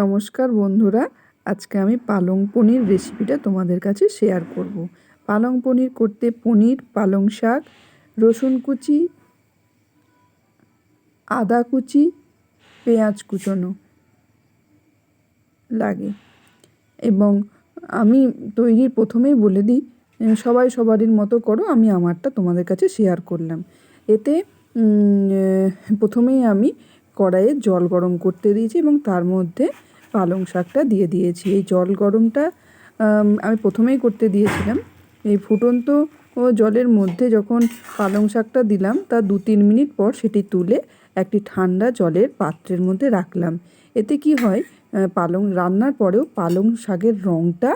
নমস্কার বন্ধুরা, আজকে আমি পালং পনির রেসিপিটা তোমাদের কাছে শেয়ার করব। পালং পনির করতে পনির, পালং শাক, রসুন কুচি, আদা কুচি, পেঁয়াজ কুচোনো লাগে এবং আমি তৈরির প্রথমেই বলে দিই সবাই সবারই মতো করো, আমি আমারটা তোমাদের কাছে শেয়ার করলাম এতে প্রথমেই আমি কড়াইয়ে জল গরম করতে দিয়েছি এবং তার মধ্যে পালং শাকটা দিয়ে দিয়েছি। এই জল গরমটা আমি প্রথমেই করতে দিয়েছিলাম। এই ফুটন্ত ও জলের মধ্যে যখন পালং শাকটা দিলাম, তা দু তিন মিনিট পর সেটি তুলে একটি ঠান্ডা জলের পাত্রের মধ্যে রাখলাম। এতে কি হয় পালং, রান্নার পরেও পালং শাকের রঙটা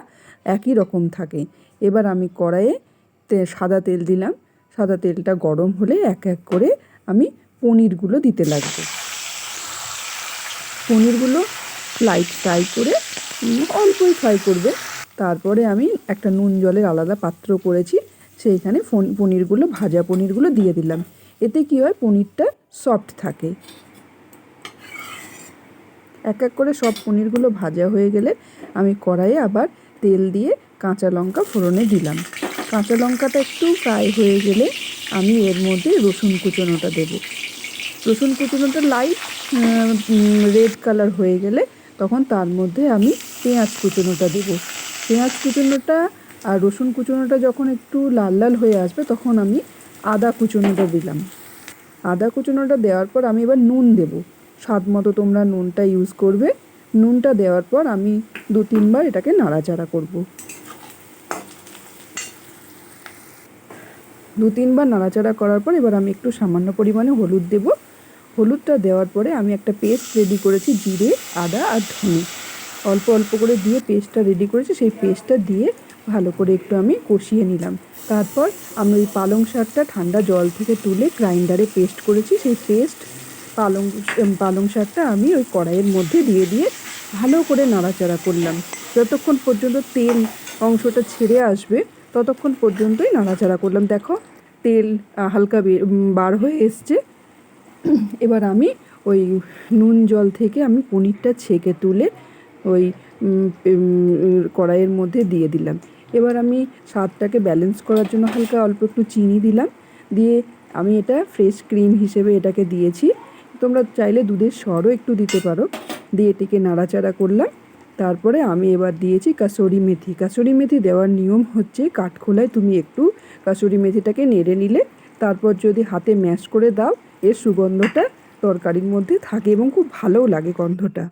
একই রকম থাকে। এবার আমি কড়াইয়ে তে, সাদা তেল দিলাম। সাদা তেলটা গরম হলে এক এক করে আমি পনিরগুলো দিতে লাগবে। পনিরগুলো লাইট ফ্রাই করে অল্পই ফ্রাই করবে। তারপরে আমি একটা নুন জলের আলাদা পাত্র করেছি, সেইখানে পনিরগুলো, ভাজা পনিরগুলো দিয়ে দিলাম। এতে কী হয়, পনিরটা সফট থাকে। এক এক করে সব পনিরগুলো ভাজা হয়ে গেলে আমি কড়াইয়ে আবার তেল দিয়ে কাঁচা লঙ্কা ফোড়নে দিলাম। কাঁচা লঙ্কাটা একটু ফ্রাই হয়ে গেলে আমি এর মধ্যে রসুন কুচনোটা দেবো। রসুন কুচোনোটা লাইট রেড কালার হয়ে গেলে তখন তার মধ্যে আমি পেঁয়াজ কুচোনোটা দেবো। পেঁয়াজ কুচোনোটা আর রসুন কুচোনোটা যখন একটু লাল লাল হয়ে আসবে তখন আমি আদা কুচোনোটা দিলাম। আদা কুচোনোটা দেওয়ার পর আমি এবার নুন দেবো। স্বাদ মতো তোমরা নুনটা ইউজ করবে। নুনটা দেওয়ার পর আমি দু তিনবার এটাকে নাড়াচাড়া করব। দু তিনবার নাড়াচাড়া করার পর এবার আমি একটু সামান্য পরিমাণে হলুদ দেব। হলুদটা দেওয়ার পরে আমি একটা পেস্ট রেডি করেছি, জিরে, আদা আর ধনে। অল্প অল্প করে দিয়ে পেস্টটা রেডি করেছি, সেই পেস্টটা দিয়ে ভালো করে একটু আমি কষিয়ে নিলাম। তারপর আমি ওই পালং শাকটা ঠান্ডা জল থেকে তুলে গ্রাইন্ডারে পেস্ট করেছি, সেই পেস্ট পালং পালং শাকটা আমি ওই কড়াইয়ের মধ্যে দিয়ে দিয়ে ভালো করে নাড়াচাড়া করলাম। যতক্ষণ পর্যন্ত তেল অংশটা ছেড়ে আসবে, ততক্ষণ পর্যন্তই নাড়াচাড়া করলাম। দেখো, তেল হালকা বার হয়ে এসছে। এবার আমি ওই নুন জল থেকে আমি পনিরটা ছেঁকে তুলে ওই কড়াইয়ের মধ্যে দিয়ে দিলাম। এবার আমি স্বাদটাকে ব্যালেন্স করার জন্য হালকা অল্প একটু চিনি দিলাম। দিয়ে আমি এটা ফ্রেশ ক্রিম হিসেবে এটাকে দিয়েছি। তোমরা চাইলে দুধের সরও একটু দিতে পারো। দিয়ে এটিকে নাড়াচাড়া করলাম। তারপরে আমি এবার দিয়েছি কাসুরি মেথি। কাসুরি মেথি দেওয়ার নিয়ম হচ্ছে কাঠখোলায় তুমি একটু কাসুরি মেথিটাকে নেড়ে নিলে, তারপর যদি হাতে ম্যাশ করে দাও এর সুগন্ধটা তরকারির মধ্যে থাকে এবং খুব ভালোও লাগে গন্ধটা।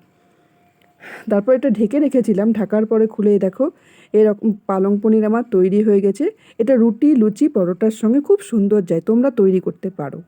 তারপর এটা ঢেকে রেখেছিলাম, ঢাকার পরে খুলে দেখো, এরকম পালং পনির আমার তৈরি হয়ে গেছে। এটা রুটি, লুচি, পরোটার সঙ্গে খুব সুন্দর যায়, তোমরা তৈরি করতে পারো।